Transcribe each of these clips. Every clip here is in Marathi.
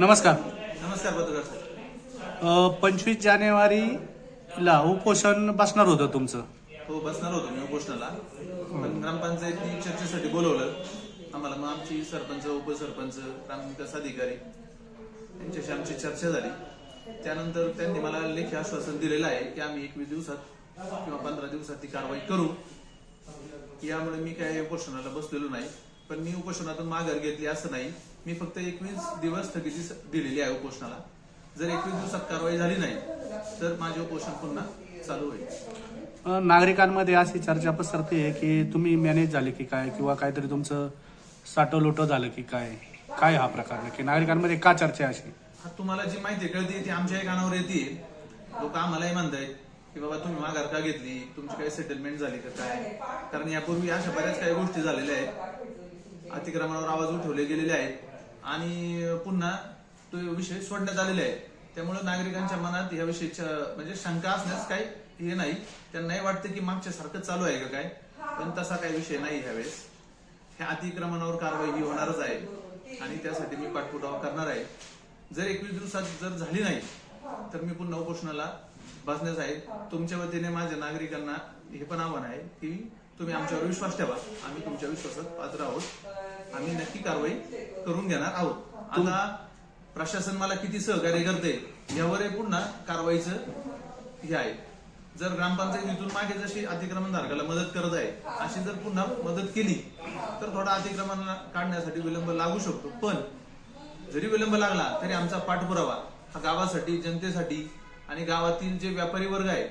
नमस्कार. नमस्कार पत्रकार साहेब पंचवीस जानेवारीला उपोषण बसणार होतं तुमचं. हो बसणार होतो मी उपोषणाला. पण ग्रामपंचायतनी चर्चेसाठी बोलवलं. आम्हाला मग आमची सरपंच उपसरपंच ग्रामविकास अधिकारी यांच्याशी आमची चर्चा झाली. त्यानंतर त्यांनी मला लेखी आश्वासन दिलेलं आहे की आम्ही एकवीस दिवसात किंवा पंधरा दिवसात ती कारवाई करू. यामुळे मी काय उपोषणाला बसलेलो नाही. पण मी उपोषणातून माघार घेतली असं नाही. मी फक्त एकवीस दिवस स्थगिती दिलेली आहे उपोषणाला. जर एकवीस दिवसात कारवाई झाली नाही तर माझे उपोषण पुन्हा चालू होईल. नागरिकांमध्ये अशी चर्चा पसरते आहे की तुम्ही मॅनेज झाले की काय किंवा काहीतरी तुमचं साठवलोटं झालं की काय? काय हा प्रकार नक्की? नागरिकांमध्ये का चर्चा आहे अशी? हा तुम्हाला जी माहिती कळते ती आमच्या कानावर येते. लोक आम्हालाही म्हणतायत की बाबा तुम्ही माघार का घेतली? तुमची काही सेटलमेंट झाली का काय? कारण यापूर्वी अशा बऱ्याच काही गोष्टी झालेल्या आहेत. अतिक्रमणावर आवाज उठवले गेलेले आहेत. आणि पुन्हा तो विषय सोडण्यात आलेले आहे. त्यामुळे नागरिकांच्या मनात याविषयी म्हणजे शंका असण्यास काही हे नाही. त्यांनाही वाटतं की मागच्या सारखं चालू आहे का काय? पण तसा काही विषय नाही ह्यावेळेस. ह्या अतिक्रमणावर कारवाई ही होणारच आहे. आणि त्यासाठी मी पाठपुरावा करणार आहे. जर एकवीस दिवसात जर झाली नाही तर मी पुन्हा उपोषणाला बसण्यास आहे. तुमच्या वतीने माझ्या नागरिकांना हे पण आव्हान आहे की तुम्ही आमच्यावर विश्वास ठेवा. आम्ही तुमच्या विश्वासात पात्र आहोत. आम्ही नक्की कारवाई करून घेणार आहोत. आता प्रशासन मला किती सहकार्य करते यावरही पुन्हा कारवाईचं हे आहे. जर ग्रामपंचायतीतून मागे जशी अतिक्रमण धारकाला मदत करत आहे अशी जर पुन्हा मदत केली तर थोडा अतिक्रमण काढण्यासाठी विलंब लागू शकतो. पण जरी विलंब लागला तरी आमचा पाठपुरावा हा गावासाठी जनतेसाठी आणि गावातील जे व्यापारी वर्ग आहे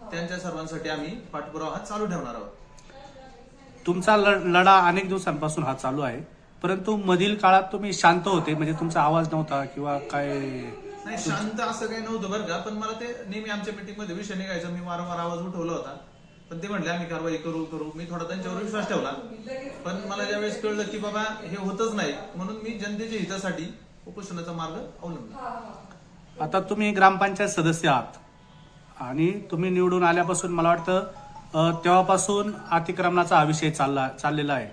त्यांच्या सर्वांसाठी आम्ही पाठपुरावा हा चालू ठेवणार आहोत. तुमचा ल- लढा अनेक दिवसांपासून हा चालू आहे. परंतु मधील काळात तुम्ही शांत होते म्हणजे तुमचा आवाज नव्हता किंवा काय? नाही शांत असं काही नव्हतं बरं का पण मला ते नेहमी आमच्या मीटिंगमध्ये विषय निघायचा. मी वारंवार आवाज उठवला होता. पण ते म्हणले आम्ही कारवाई करू करू. मी थोडा त्यांच्यावर विश्वास ठेवला. पण मला ज्यावेळेस कळलं की बाबा हे होतच नाही म्हणून मी जनतेच्या हितासाठी उपोषणाचा मार्ग अवलंबला. आता तुम्ही ग्रामपंचायत सदस्य आहात. आणि तुम्ही निवडून आल्यापासून मला वाटतं तेव्हापासून अतिक्रमणाचा हा विषय चालला चाललेला आहे.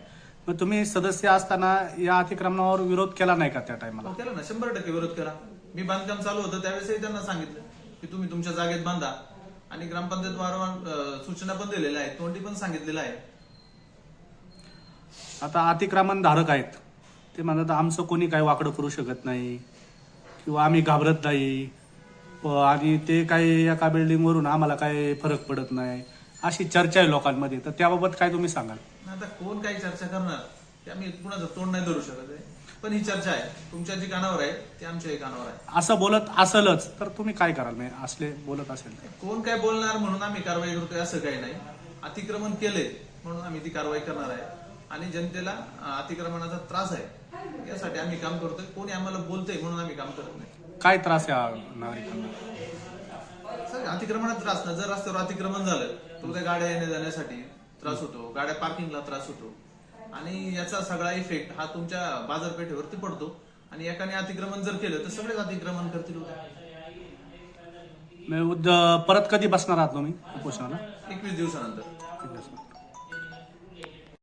मग तुम्ही सदस्य असताना या अतिक्रमणावर विरोध केला नाही का त्या टायमाला केला ना शंभर टक्के विरोध केला. मी बांधकाम चालू होतं त्यावेळेसही त्यांना सांगितलं की तुम्ही तुमच्या जागेत बांधा. आणि ग्रामपंचायत वारंवार सूचना पण दिलेल्या आहेत तोंडी पण सांगितलेलं आहे आता अतिक्रमण धारक आहेत. ते म्हणतात आमचं कोणी काही वाकडं करू शकत नाही किंवा आम्ही घाबरत नाही. आणि ते काही एका बिल्डिंगवरून आम्हाला काही फरक पडत नाही. अशी चर्चा आहे लोकांमध्ये. तर त्याबाबत काय तुम्ही सांगाल? आता कोण काही चर्चा करणार? ते आम्ही कुणाचं तोंड नाही धरू शकत आहे. पण ही चर्चा आहे. तुमच्या जी कानावर आहे ती आमच्याही कानावर आहे. असं बोलत असलच तर तुम्ही काय कराल? म्हणजे असले बोलत असेल कोण काय बोलणार म्हणून आम्ही कारवाई करतोय असं काही नाही. अतिक्रमण केले म्हणून आम्ही ती कारवाई करणार आहे. आणि जनतेला अतिक्रमणाचा त्रास आहे. यासाठी आम्ही काम करतोय. कोणी आम्हाला बोलतंय म्हणून आम्ही काम करत नाही. काय त्रास हा नागरिकांना? सर, अतिक्रमणात त्रास ना जर रस्त्यावर अतिक्रमण झालं तर उद्या गाड्या येण्या जाण्यासाठी त्रास होतो. गाड्या पार्किंगला त्रास होतो. आणि याचा सगळा इफेक्ट हा तुमच्या बाजारपेठेवरती पडतो. आणि एकाने अतिक्रमण जर केलं तर सगळेच अतिक्रमण करतील उद्या. म्हणजे उद्या परत कधी बसणार आहात तुम्ही उपोषणाला? एकवीस दिवसानंतर.